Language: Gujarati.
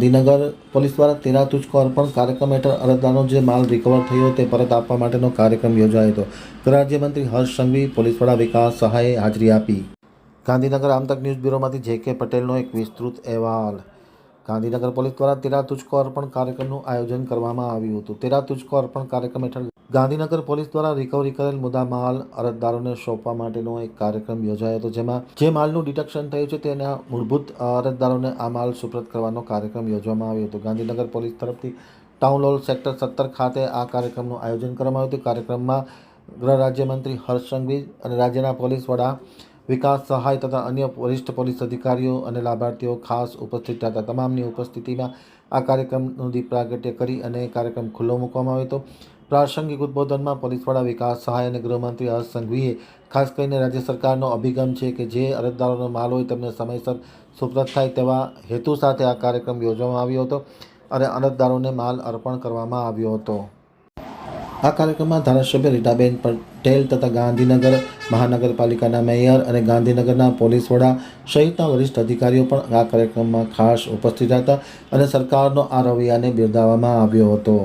ગાંધીનગર પોલીસ દ્વારા તેરા તુચકો અર્પણ કાર્યક્રમ હેઠળ અરજદારનો જે માલ રિકવર થયો તે પરત આપવા માટેનો કાર્યક્રમ યોજાયો હતો. ગૃહ રાજ્યમંત્રી હર્ષ સંઘવી પોલીસ વિકાસ સહાયે હાજરી આપી. ગાંધીનગર આમતક ન્યૂઝ બ્યુરોમાંથી જે કે પટેલનો એક વિસ્તૃત અહેવાલ. ગાંધીનગર પોલીસ દ્વારા તેરા તુચકો અર્પણ કાર્યક્રમનું આયોજન કરવામાં આવ્યું હતું. તેરા તુચકો અર્પણ કાર્યક્રમ હેઠળ ગાંધીનગર પોલીસ દ્વારા રિકવરી કરેલ મુદ્દા માલ અરજદારોને સોંપવા માટેનો એક કાર્યક્રમ યોજાયો હતો, જેમાં જે માલનું ડિટેક્શન થયું છે તેના મૂળભૂત અરજદારોને આ માલ સુપ્રત કરવાનો કાર્યક્રમ યોજવામાં આવ્યો હતો. ગાંધીનગર પોલીસ તરફથી ટાઉન હોલ સેક્ટર સત્તર ખાતે આ કાર્યક્રમનું આયોજન કરવામાં આવ્યું હતું. કાર્યક્રમમાં ગૃહ રાજ્યમંત્રી હર્ષ સંઘવી અને રાજ્યના પોલીસ વડા વિકાસ સહાય તથા અન્ય વરિષ્ઠ પોલીસ અધિકારીઓ અને લાભાર્થીઓ ખાસ ઉપસ્થિત હતા. તમામની ઉપસ્થિતિમાં આ કાર્યક્રમનું દીપ પ્રાગટ્ય કરી અને કાર્યક્રમ ખુલ્લો મૂકવામાં આવ્યો હતો. પ્રાસંગિક ઉદ્બોધનમાં પોલીસ વડા વિકાસ સહાય અને ગૃહમંત્રી હર્ષ સંઘવીએ ખાસ કરીને રાજ્ય સરકારનો અભિગમ છે કે જે અરજદારોનો માલ હોય તેમને સમયસર સુપ્રત થાય તેવા હેતુ સાથે આ કાર્યક્રમ યોજવામાં આવ્યો હતો અને અરજદારોને માલ અર્પણ કરવામાં આવ્યો હતો. આ કાર્યક્રમમાં ધારાસભ્ય રીટાબેન પટેલ તથા ગાંધીનગર મહાનગરપાલિકાના મેયર અને ગાંધીનગરના પોલીસ વડા સહિતના વરિષ્ઠ અધિકારીઓ પણ આ કાર્યક્રમમાં ખાસ ઉપસ્થિત હતા અને સરકારનો આ રવૈયાને બિરદાવવામાં આવ્યો હતો.